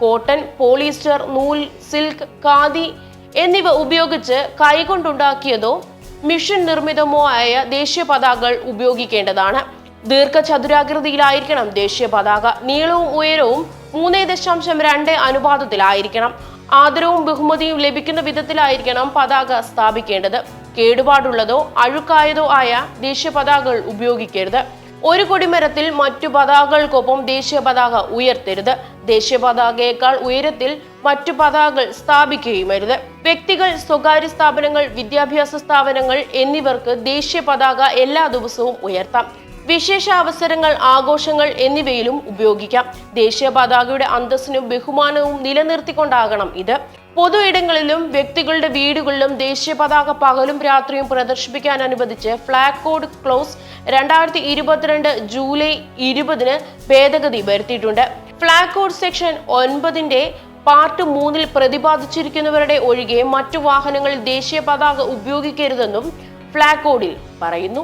Cotton polyester നൂൽ silk khadi എന്നിവ ഉപയോഗിച്ച് കൈകൊണ്ടുണ്ടാക്കിയതോ മിഷൻ നിർമ്മിതമോ ആയ ദേശീയ പതാകകൾ ഉപയോഗിക്കേണ്ടതാണ്. ദീർഘചതുരാകൃതിയിലായിരിക്കണം ദേശീയ പതാക. നീളവും ഉയരവും മൂന്ന് ദശാംശം രണ്ട് അനുപാതത്തിലായിരിക്കണം. ആദരവും ബഹുമതിയും ലഭിക്കുന്ന വിധത്തിലായിരിക്കണം പതാക സ്ഥാപിക്കേണ്ടത്. കേടുപാടുള്ളതോ അഴുക്കായതോ ആയ ദേശീയ പതാകകൾ ഉപയോഗിക്കരുത്. ഒരു കൊടിമരത്തിൽ മറ്റു പതാകകൾക്കൊപ്പം ദേശീയ പതാക ഉയർത്തരുത്. ദേശീയ പതാകയേക്കാൾ ഉയരത്തിൽ മറ്റു പതാകകൾ സ്ഥാപിക്കുകയുമരുത്. വ്യക്തികൾ സ്വകാര്യ സ്ഥാപനങ്ങൾ വിദ്യാഭ്യാസ സ്ഥാപനങ്ങൾ എന്നിവർക്ക് ദേശീയ പതാക എല്ലാ ദിവസവും ഉയർത്താം. വിശേഷ അവസരങ്ങൾ ആഘോഷങ്ങൾ എന്നിവയിലും ഉപയോഗിക്കാം. ദേശീയ പതാകയുടെ അന്തസ്സിനും ബഹുമാനവും നിലനിർത്തിക്കൊണ്ടാകണം ഇത്. പൊതു ഇടങ്ങളിലും വ്യക്തികളുടെ വീടുകളിലും ദേശീയ പതാക പകലും രാത്രിയും പ്രദർശിപ്പിക്കാൻ അനുവദിച്ച് ഫ്ളാഗ് കോഡ് ക്ലോസ് രണ്ടായിരത്തി ഇരുപത്തിരണ്ട് ജൂലൈ ഇരുപതിന് ഭേദഗതി വരുത്തിയിട്ടുണ്ട്. ഫ്ളാഗ് കോഡ് സെക്ഷൻ ഒൻപതിന്റെ പാർട്ട് മൂന്നിൽ പ്രതിപാദിച്ചിരിക്കുന്നവരുടെ ഒഴികെ മറ്റു വാഹനങ്ങളിൽ ദേശീയ പതാക ഉപയോഗിക്കരുതെന്നും ഫ്ളാഗ് കോഡിൽ പറയുന്നു.